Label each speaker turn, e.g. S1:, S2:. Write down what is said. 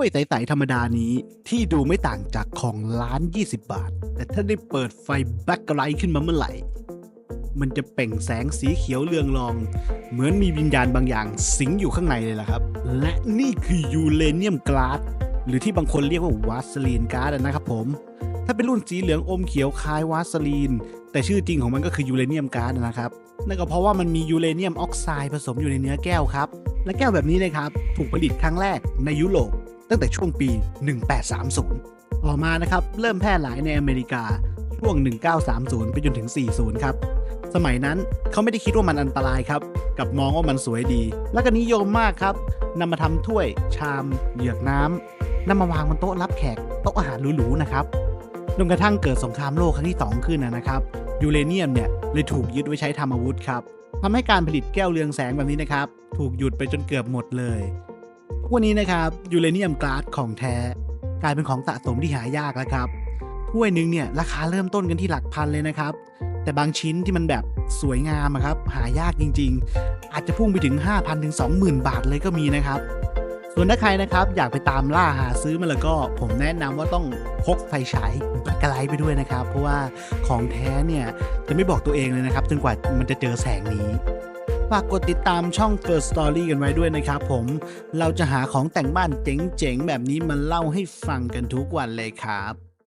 S1: ถ้วยใสๆธรรมดานี้ที่ดูไม่ต่างจากของล้าน 20 บาท แต่ถ้าได้เปิดไฟแบ็คไลท์ขึ้นมาเมื่อไหร่ มันจะเปล่งแสงสีเขียวเรืองรอง เหมือนมีวิญญาณบางอย่างสิงอยู่ข้างในเลยล่ะครับ และนี่คือยูเรเนียมกลาสหรือที่บางคนเรียกว่าวาสลีนการ์ดนะครับผม ถ้าเป็นรุ่นสีเหลืองอมเขียวคล้ายวาสลีน แต่ชื่อจริงของมันก็คือยูเรเนียมการ์ดนะครับนั่นก็เพราะว่ามันมียูเรเนียมออกไซด์ผสมอยู่ในเนื้อแก้วครับ และแก้วแบบนี้นะครับ ถูกผลิตครั้งแรกในยุโรป ตั้งแต่ช่วงปี 1830 ต่อมานะครับเริ่มแพร่หลายในอเมริกาช่วง 1930 ไปจนถึง 40 ครับ สมัยนั้นเขาไม่ได้คิดว่ามันอันตรายครับ กับมองว่ามันสวยดี และก็นิยมมากครับนำมาทำถ้วย ชามเหยือกน้ำนำมาวางบนโต๊ะรับแขกโต๊ะอาหารหรูๆนะครับจนกระทั่งเกิดสงครามโลกครั้งที่ 2 ขึ้นนะครับยูเรเนียมเนี่ยเลยถูกยึดไว้ใช้ทำอาวุธครับทำให้การผลิตแก้วเรืองแสงแบบนี้นะครับ ถูกหยุดไปจนเกือบหมดเลย วันนี้นะครับยูเรเนียมกลาสของแท้ กลายเป็นของสะสมที่หายากแล้วครับถ้วยหนึงเนี่ยราคาเริ่มต้นกันที่หลักพันเลยนะครับ แต่บางชิ้นที่มันแบบสวยงามอะครับหายากจริง ๆ อาจจะพุ่งไปถึง 5,000ถึง20,000 บาทเลยก็มีนะครับส่วนถ้าใครนะครับอยากไปตามล่าหาซื้อมาแล้วก็ผมแนะนำว่าต้องพกไฟฉายแบตกไลท์ไปด้วยนะครับ เพราะว่าของแท้เนี่ยจะไม่บอกตัวเองเลยนะครับ จนกว่ามันจะเจอแสงนี้ ฝากกดติดตามช่อง First Story กันไว้ด้วยนะครับผม เราจะหาของแต่งบ้านเจ๋งๆ แบบนี้มาเล่าให้ฟังกันทุกวันเลยครับ